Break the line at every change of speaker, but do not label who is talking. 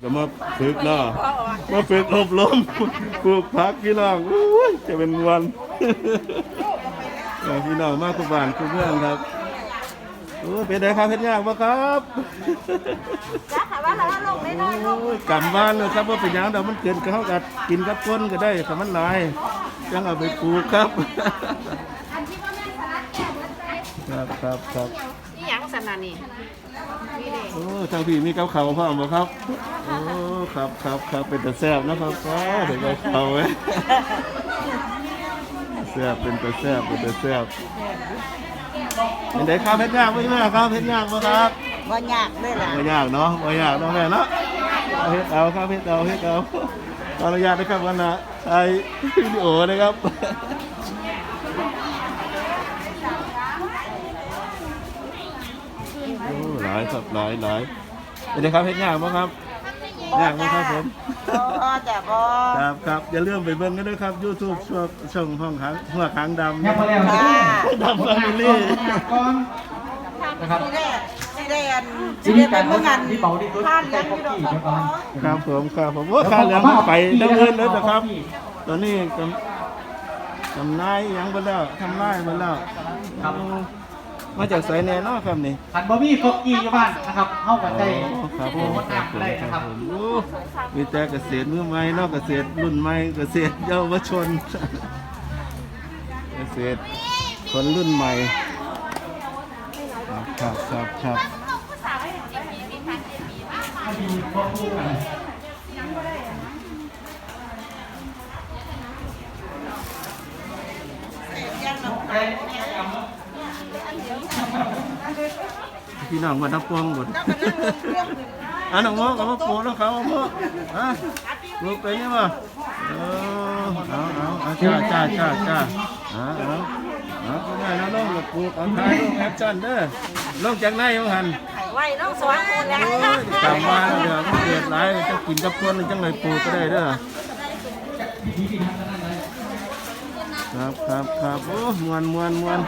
ก็มาฝึกเนาะมาฝึกอบรมปลูกผักพี่น้องอุ้ยจะเป็นวันเอาพี่น้องมาคุบ้านคุเมืองครับโอ้ยเป็นไงครับเพชรยากปะครับ
จ้าค่ะว่าเราลงได้น้อยลง
โอ้ยกลับบ้านเลยครับว่าเป็นหยังเดี๋ยวมันเกินก็เขากัดกินกับต้นก็ได้ถ้ามันหลายยังเอาไปปลูกครับ
อันที่ว่าแม่สลัดแก้วมันใจ
ครับครับครับ
นี่ หยังสนานี่นี่เด็ก
โอ้ทางพี่มีกับเขาวพ่อมบ่ครับ โอ้ครับครับครับเป็นแต่แซ่บนะครับก็เดี๋ยวกับเขาวไว้แซ่บเป็นแต่แซ่บเป็นแต่แซ่บเป็นไงครับเพชรยากไหมแม่ครับเพชรยากไหมครับ
ว่ายากเลยล่ะ
ไม่ยากเนาะไม่ยากเนาะแม่เนาะเอาเฮ็ดเอาครับเฮ็ดเอาเฮ็ดเอาขออนุญาตนะครับวันนะไอวิดีโอนะครับโอ้หลายครับหลายหลายเป็นไงครับเฮ็ดยากไหมครับยากไหมครับผม
อ๋อจ้ะบ่
ครับครับอย่าลืมไปเบิ่งกันด้วยครับ YouTube ช่องช่องห้องขังหัวขังดำ
ยังพอแล้ว
ค่ะ
ดำฟามิลี่
ก่อนนะครับ
นี่ได้นี่ได้อัน
วิ
นี่
ธี
ได้
กา
เป็
ร
นเมื่อ
ทำงา
กันน
ที่เบาที่สุด
ท่าน
ใช้
ยัง
ป๊อ
อยู่
ป
ดอก
ปี้
กระ
นะค
ป๋
รั
อบ
ผมครับผมว่าขาเหลืองมันไปดำเนินแล้วนะครับ ตอนนี้กำกำนายยังไปแล้วทำนายไปแล้ว
ครับ
มาจากไสแน่เนอครับนี่
ขันบอบี้ฟอกกี้อยู่บ้านนะครับเข้ากันได้
โอ้ครับผ
โอ้
ม
โห
ครับผม
น้ำได้
ค
นะ
รับ
ครับ
ผมโอ้มีแต่เกษตรมือใหม่เนอกเกษตรรุ่นใหม่เกษตรเยาวชน เกษตรคนรุ่นใหม่ครับครับครับพี่น้อ พี่น้องมาทับพวงหมดอะน้องโมกับมาปูแล้วเขาโมอะลูกไปนี่มาเออเอาเอาเอาจ้าจ้าจ้าจ้าเอาเอาเอาก็ได้นะน้องกับปูเอาถ่ายลงแอคชั่นเด้อลงจากไหนยังหัน
ไว้น้องสองคนนะ
โอ้ยกลับมาเดี๋ยวมันเกิดหลายจะกินกับคนจังเลยปูก็ได้เด้อครับครับครับโอ้มวนมวนมวน